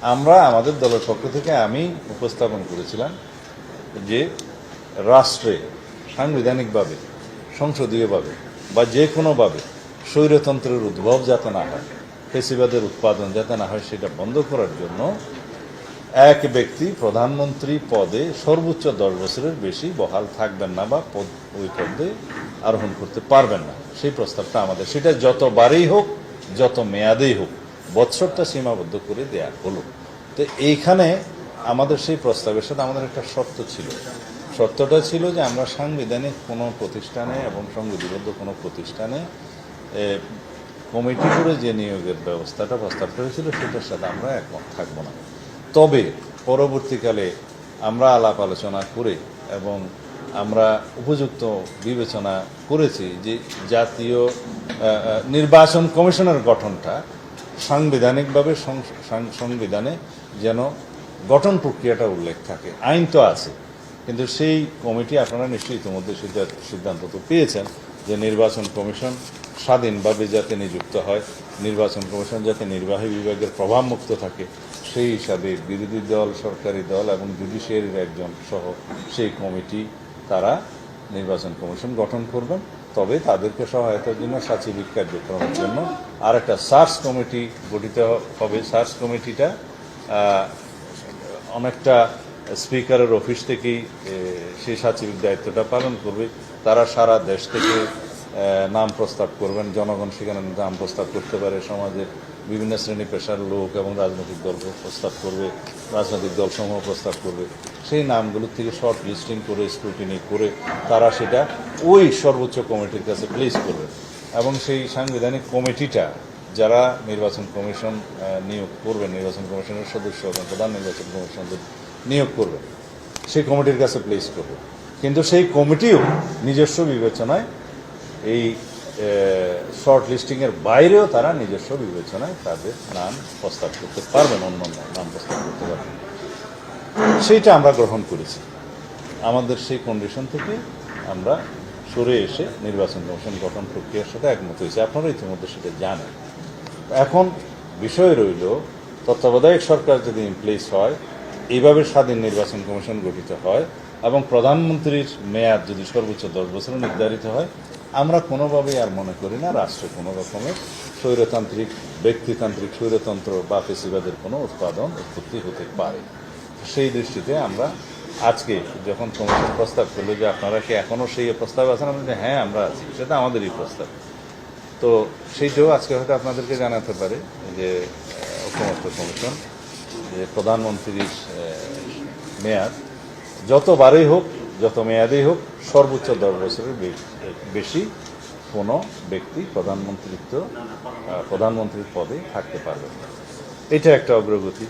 আমরা আমাদের দলের পক্ষ থেকে আমি উপস্থাপন করেছিলাম যে রাষ্ট্রে সাংবিধানিকভাবে, সংসদীয়ভাবে বা যে কোনোভাবে স্বৈরতন্ত্রের উদ্ভব যাতে না হয়, ফেসিবাদের উৎপাদন যাতে না হয়, সেটা বন্ধ করার জন্য এক ব্যক্তি প্রধানমন্ত্রী পদে সর্বোচ্চ দশ বছরের বেশি বহাল থাকবেন না বা পদ, ওই পদে আরোহণ করতে পারবেন না। সেই প্রস্তাবটা আমাদের। সেটা যতবারেই হোক, যত মেয়াদেই হোক বৎসরটা সীমাবদ্ধ করে দেয়া হলো। তো এইখানে আমাদের সেই প্রস্তাবের সাথে আমাদের একটা শর্ত ছিল। শর্তটা ছিল যে আমরা সাংবিধানিক কোনো প্রতিষ্ঠানে এবং সংবিধিবদ্ধ কোনো প্রতিষ্ঠানে কমিটি করে যে নিয়োগের ব্যবস্থাটা প্রস্তাব করেছিল, সেটার সাথে আমরা একমত থাকব না। তবে পরবর্তীকালে আমরা আলাপ আলোচনা করে এবং আমরা উপযুক্ত বিবেচনা করেছি যে জাতীয় নির্বাচন কমিশনের গঠনটা সাংবিধানিকভাবে সংবিধানে যেন গঠন প্রক্রিয়াটা উল্লেখ থাকে। আইন তো আছে, কিন্তু সেই কমিটি আপনারা নিশ্চয়ই ইতিমধ্যে সিদ্ধা- সিদ্ধান্ত তো পেয়েছেন যে নির্বাচন কমিশন স্বাধীনভাবে যাতে নিযুক্ত হয়, নির্বাচন কমিশন যাতে নির্বাহী বিভাগের প্রভাবমুক্ত থাকে, সেই হিসাবে বিরোধী দল, সরকারি দল এবং জুডিশিয়ারির একজন সহ সেই কমিটি, তারা নির্বাচন কমিশন গঠন করবেন। তবে তাদেরকে সহায়তার জন্য সাচিবিক কার্যক্রমের জন্য আর একটা সার্চ কমিটি গঠিত হবে। সার্চ কমিটিটা অনেকটা স্পিকারের অফিস থেকেই সেই সাচিবিক দায়িত্বটা পালন করবে। তারা সারা দেশ থেকে নাম প্রস্তাব করবেন। জনগণ সেখানে নাম প্রস্তাব করতে পারে, সমাজের বিভিন্ন শ্রেণি পেশার লোক এবং রাজনৈতিক দল প্রস্তাব করবে, রাজনৈতিক দলসমূহ প্রস্তাব করবে। সেই নামগুলোর থেকে শর্ট লিস্টিং করে স্ক্রুটিনি করে তারা সেটা ওই সর্বোচ্চ কমিটির কাছে প্লেস করবে। এবং সেই সাংবিধানিক কমিটিটা যারা নির্বাচন কমিশন নিয়োগ করবেন নির্বাচন কমিশনের সদস্য এবং প্রধান নির্বাচন কমিশনদের নিয়োগ করবেন সেই কমিটির কাছে প্লেস করবে। কিন্তু সেই কমিটিও নিজস্ব বিবেচনায় এই শর্ট লিস্টিংয়ের বাইরেও তারা নিজস্ব বিবেচনায় তাদের নাম প্রস্তাব করতে পারবেন, অন্য নাম প্রস্তাব করতে পারবেন। সেইটা আমরা গ্রহণ করেছি। আমাদের সেই কন্ডিশন থেকে আমরা সরে এসে নির্বাচন কমিশন গঠন প্রক্রিয়ার সাথে একমত হয়েছে। আপনারা ইতিমধ্যে সেটা জানেন। এখন বিষয় রইল, তত্ত্বাবধায়ক সরকার যদি ইমপ্লেস হয় এইভাবে স্বাধীন নির্বাচন কমিশন গঠিত হয় এবং প্রধানমন্ত্রীর মেয়াদ যদি সর্বোচ্চ দশ বছর নির্ধারিত হয়, আমরা কোনোভাবেই আর মনে করি না রাষ্ট্রে কোনো রকমের স্বৈরতান্ত্রিক, ব্যক্তিতান্ত্রিক স্বৈরতন্ত্র বা ফেসিবাদের কোনো উৎপাদন, উৎপত্তি হতে পারে। সেই দৃষ্টিতে আমরা আজকে যখন কমিশন প্রস্তাব করল যে আপনারা কি এখনও সেই প্রস্তাব আছেন? আমরা হ্যাঁ আমরা আছি। সেটা আমাদেরই প্রস্তাব। তো সেইটাও আজকে হয়তো আপনাদেরকে জানাতে পারে যে ঐক্যমত্য কমিশন যে প্রধানমন্ত্রীর মেয়াদ যতবারই হোক, যত মেয়াদেই হোক, সর্বোচ্চ দশ বছরের বেশি কোনো ব্যক্তি প্রধানমন্ত্রিত্ব প্রধানমন্ত্রীর পদে থাকতে পারবে না। এটা একটা অগ্রগতি।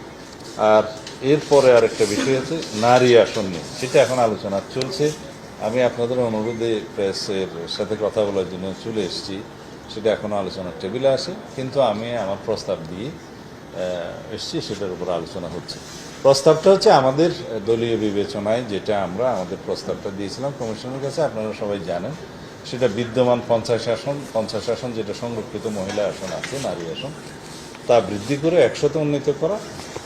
আর এরপরে আর একটা বিষয় আছে, নারী আসন নিয়ে। সেটা এখন আলোচনা চলছে। আমি আপনাদের অনুরোধে প্রেসের সাথে কথা বলার জন্য চলে এসেছি। সেটা এখনও আলোচনার টেবিলে আসে কিন্তু আমি আমার প্রস্তাব দিয়ে এসছি, সেটার উপর আলোচনা হচ্ছে। প্রস্তাবটা হচ্ছে আমাদের দলীয় বিবেচনায় যেটা আমরা আমাদের প্রস্তাবটা দিয়েছিলাম, কমিশনের কাছে, আপনারা সবাই জানেন। সেটা বিদ্যমান পঞ্চাশ আসন পঞ্চাশ আসন যেটা সংরক্ষিত মহিলা আসন আছে, নারী আসন, তা বৃদ্ধি করে একশোতে উন্নীত করা,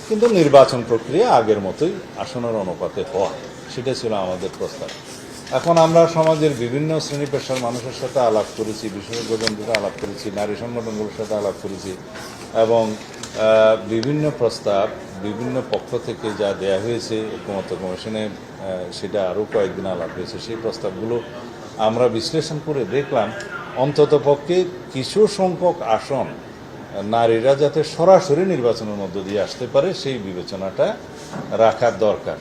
কিন্তু নির্বাচন প্রক্রিয়া আগের মতোই আসনের অনুপাতে হওয়া সেটা ছিল আমাদের প্রস্তাব। এখন আমরা সমাজের বিভিন্ন শ্রেণি পেশার মানুষের সাথে আলাপ করেছি, বিশেষজ্ঞদের সাথে আলাপ করেছি, নারী সংগঠনগুলোর সাথে আলাপ করেছি, এবং বিভিন্ন প্রস্তাব, বিভিন্ন পক্ষ থেকে যা দেয়া হয়েছে ঐক্যমত্য কমিশনে সেটা আরও কয়েকদিন আলাপ হয়েছে। সেই প্রস্তাবগুলো আমরা বিশ্লেষণ করে দেখলাম। অন্তত পক্ষে কিছু সংখ্যক আসন নারীরা যাতে সরাসরি নির্বাচনের মধ্য দিয়ে আসতে পারে, সেই বিবেচনাটা রাখার দরকার।